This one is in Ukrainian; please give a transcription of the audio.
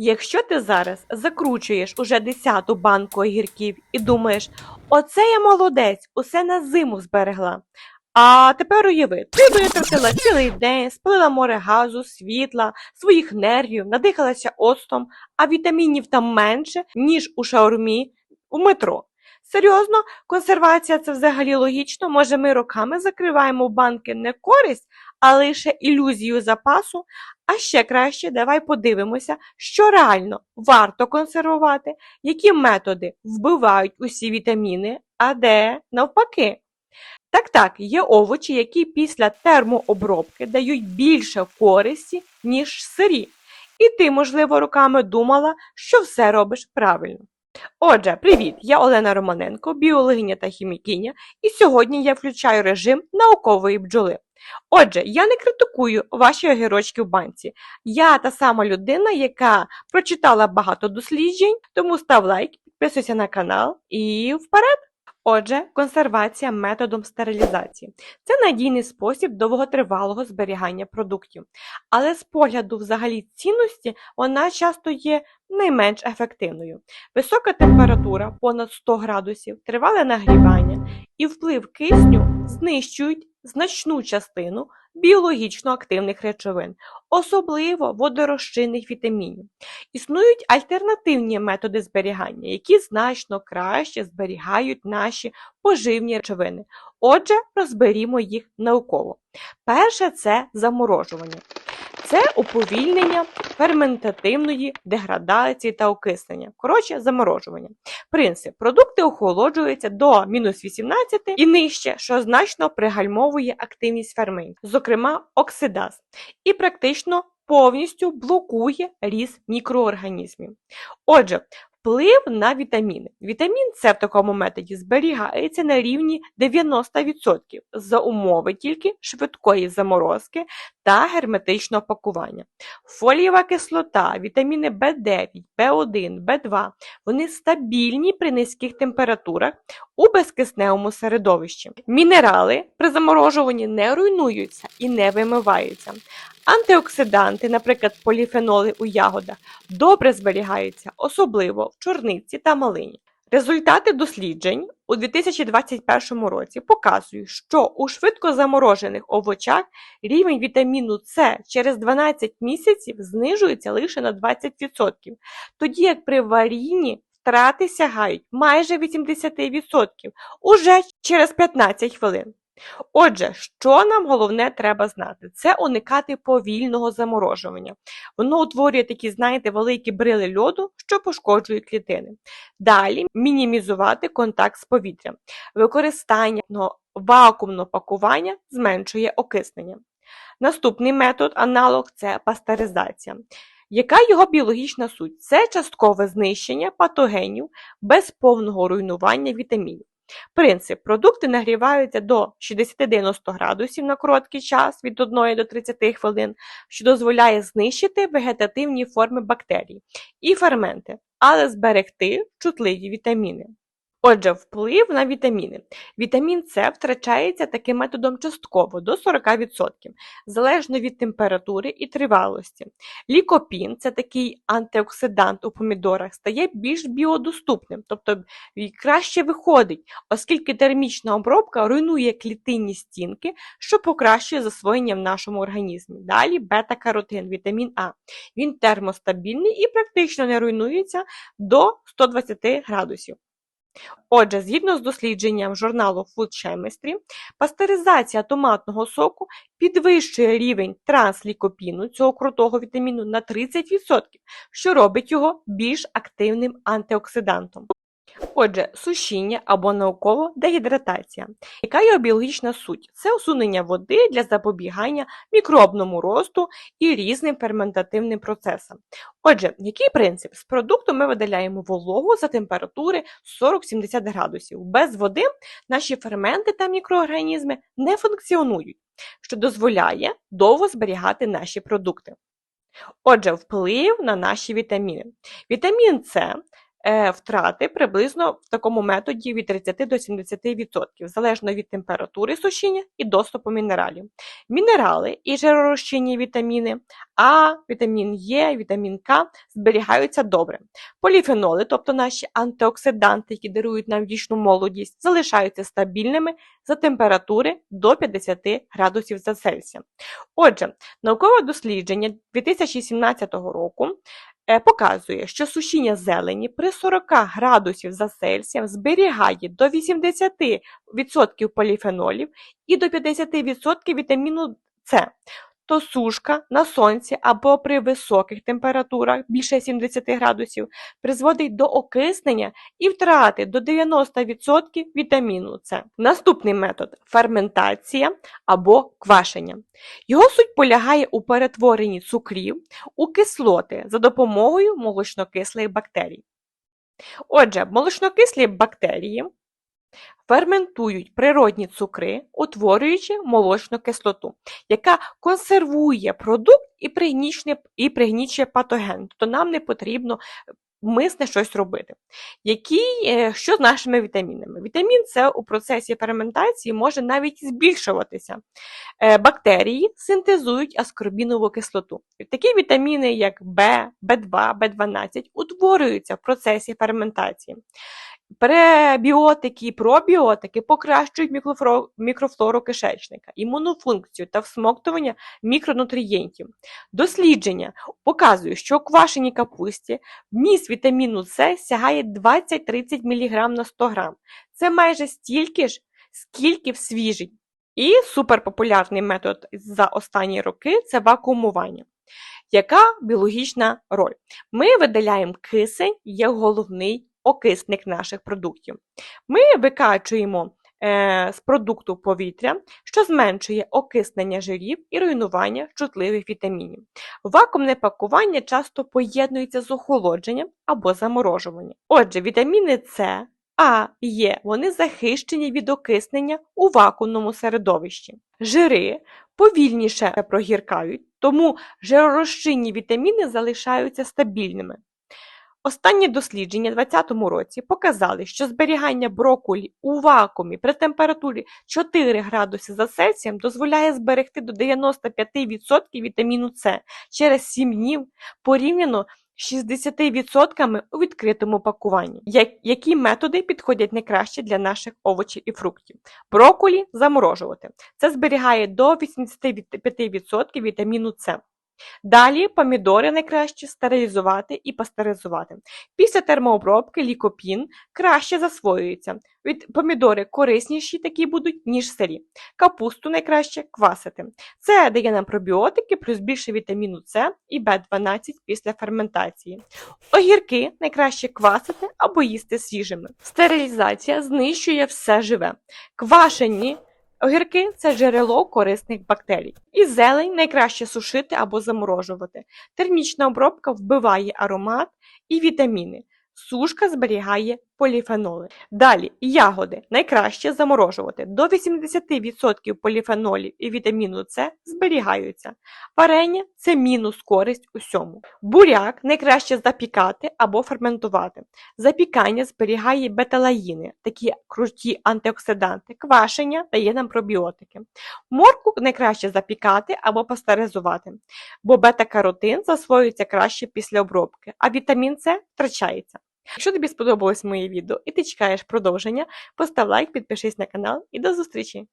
Якщо ти зараз закручуєш уже десяту банку огірків і думаєш, оце я молодець, усе на зиму зберегла. А тепер уяви, ти витратила цілий день, спалила море газу, світла, своїх нервів, надихалася оцтом, а вітамінів там менше, ніж у шаурмі у метро. Серйозно, консервація це взагалі логічно. Може, ми роками закриваємо банки не користь, а лише ілюзію запасу. А ще краще, давай подивимося, що реально варто консервувати, які методи вбивають усі вітаміни, а де навпаки. Так, так, є овочі, які після термообробки дають більше користі, ніж сирі. І ти, можливо, роками думала, що все робиш правильно. Отже, привіт! Я Олена Романенко, біологиня та хімікиня, і сьогодні я включаю режим наукової бджоли. Отже, я не критикую ваші огірочки в банці. Я та сама людина, яка прочитала багато досліджень, тому став лайк, підписуйся на канал і вперед! Отже, консервація методом стерилізації це надійний спосіб довготривалого зберігання продуктів. Але з погляду взагалі цінності вона часто є найменш ефективною. Висока температура понад 100 градусів, тривале нагрівання і вплив кисню знищують значну частину біологічно активних речовин, особливо водорозчинних вітамінів. Існують альтернативні методи зберігання, які значно краще зберігають наші поживні речовини. Отже, розберімо їх науково. Перше це заморожування. Це уповільнення ферментативної деградації та окиснення. Коротше, заморожування. Принцип. Продукти охолоджуються до мінус 18 і нижче, що значно пригальмовує активність ферментів, зокрема оксидаз, і практично повністю блокує ріст мікроорганізмів. Отже, Вплив на вітаміни. Вітамін С в такому методі зберігається на рівні 90% за умови тільки швидкої заморозки та герметичного пакування. Фолієва кислота, вітаміни В9, В1, В2 вони стабільні при низьких температурах у безкисневому середовищі. Мінерали при заморожуванні не руйнуються і не вимиваються. Антиоксиданти, наприклад, поліфеноли у ягодах, добре зберігаються, особливо в чорниці та малині. Результати досліджень у 2021 році показують, що у швидко заморожених овочах рівень вітаміну С через 12 місяців знижується лише на 20%, тоді як при варінні втрати сягають майже 80% уже через 15 хвилин. Отже, що нам головне треба знати? Це уникати повільного заморожування. Воно утворює такі, знаєте, великі брили льоду, що пошкоджують клітини. Далі мінімізувати контакт з повітрям. Використання вакуумного пакування зменшує окиснення. Наступний метод, аналог це пастеризація. Яка його біологічна суть? Це часткове знищення патогенів без повного руйнування вітамінів. Принцип. Продукти нагріваються до 60-90 градусів на короткий час від 1 до 30 хвилин, що дозволяє знищити вегетативні форми бактерій і ферменти, але зберегти чутливі вітаміни. Отже, вплив на вітаміни. Вітамін С втрачається таким методом частково до 40%, залежно від температури і тривалості. Лікопін це такий антиоксидант у помідорах, стає більш біодоступним, тобто краще виходить, оскільки термічна обробка руйнує клітинні стінки, що покращує засвоєння в нашому організмі. Далі бета-каротин, вітамін А. Він термостабільний і практично не руйнується до 120 градусів. Отже, згідно з дослідженням журналу Food Chemistry, пастеризація томатного соку підвищує рівень транслікопіну цього крутого вітаміну на 30%, що робить його більш активним антиоксидантом. Отже, сушіння або науково дегідратація. Яка його біологічна суть? Це усунення води для запобігання мікробному росту і різним ферментативним процесам. Отже, який принцип? З продукту ми видаляємо вологу за температури 40-70 градусів. Без води наші ферменти та мікроорганізми не функціонують, що дозволяє довго зберігати наші продукти. Отже, вплив на наші вітаміни. Вітамін С втрати приблизно в такому методі від 30 до 70%, залежно від температури сушіння і доступу мінералів. Мінерали і жиророзчинні вітаміни А, вітамін Е, вітамін К зберігаються добре. Поліфеноли, тобто наші антиоксиданти, які дарують нам вічну молодість, залишаються стабільними за температури до 50 градусів за Цельсієм. Отже, наукове дослідження 2017 року е, показує, що сушіння зелені при 40 градусів за Цельсієм зберігає до 80% поліфенолів і до 50% вітаміну С. То сушка на сонці або при високих температурах більше 70 градусів призводить до окиснення і втрати до 90% вітаміну С. Наступний метод ферментація або квашення. Його суть полягає у перетворенні цукрів у кислоти за допомогою молочнокислих бактерій. Отже, молочнокислі бактерії ферментують природні цукри, утворюючи молочну кислоту, яка консервує продукт і пригнічує, патоген. Тобто нам не потрібно мисне щось робити. Які, е, що з нашими вітамінами? Вітамін С у процесі ферментації може навіть збільшуватися. Е, Бактерії синтезують аскорбінову кислоту. Такі вітаміни, як В, В2, В12, утворюються в процесі ферментації. Пребіотики і пробіотики покращують мікрофлору, кишечника, імунофункцію та всмоктування мікронутрієнтів. Дослідження показують, що у квашеній капусті вміст вітаміну С сягає 20-30 мг на 100 г. Це майже стільки ж, скільки в свіжій. І суперпопулярний метод за останні роки це вакуумування. Яка біологічна роль? Ми видаляємо кисень, є головний окисник наших продуктів. Ми викачуємо е, з продукту повітря, що зменшує окиснення жирів і руйнування чутливих вітамінів. Вакуумне пакування часто поєднується з охолодженням або заморожуванням. Отже, вітаміни С, А Е вони захищені від окиснення у вакуумному середовищі. Жири повільніше прогіркають, тому жиророзчинні вітаміни залишаються стабільними. Останні дослідження у 2020 році показали, що зберігання брокколі у вакуумі при температурі 4 градуси за Цельсієм дозволяє зберегти до 95% вітаміну С через 7 днів порівняно з 60% у відкритому пакуванні. Які методи підходять найкраще для наших овочів і фруктів? Брокколі заморожувати. Це зберігає до 85% вітаміну С. Далі помідори найкраще стерилізувати і пастеризувати. Після термообробки лікопін краще засвоюється. Від помідори корисніші такі будуть, ніж сирі. Капусту найкраще квасити. Це дає нам пробіотики плюс більше вітаміну С і В12 після ферментації. Огірки найкраще квасити або їсти свіжими. Стерилізація знищує все живе. Квашені Огірки це джерело корисних бактерій. І зелень найкраще сушити або заморожувати. Термічна обробка вбиває аромат і вітаміни. Сушка зберігає поліфеноли. Далі ягоди найкраще заморожувати. До 80% поліфенолів і вітаміну С зберігаються. Варення це мінус користь усьому. Буряк найкраще запікати або ферментувати. Запікання зберігає беталаїни, такі круті антиоксиданти. Квашення дає нам пробіотики. Морку найкраще запікати або пастеризувати, бо бета-каротин засвоюється краще після обробки, а вітамін С втрачається. Якщо тобі сподобалось моє відео і ти чекаєш продовження, постав лайк, підпишись на канал і до зустрічі!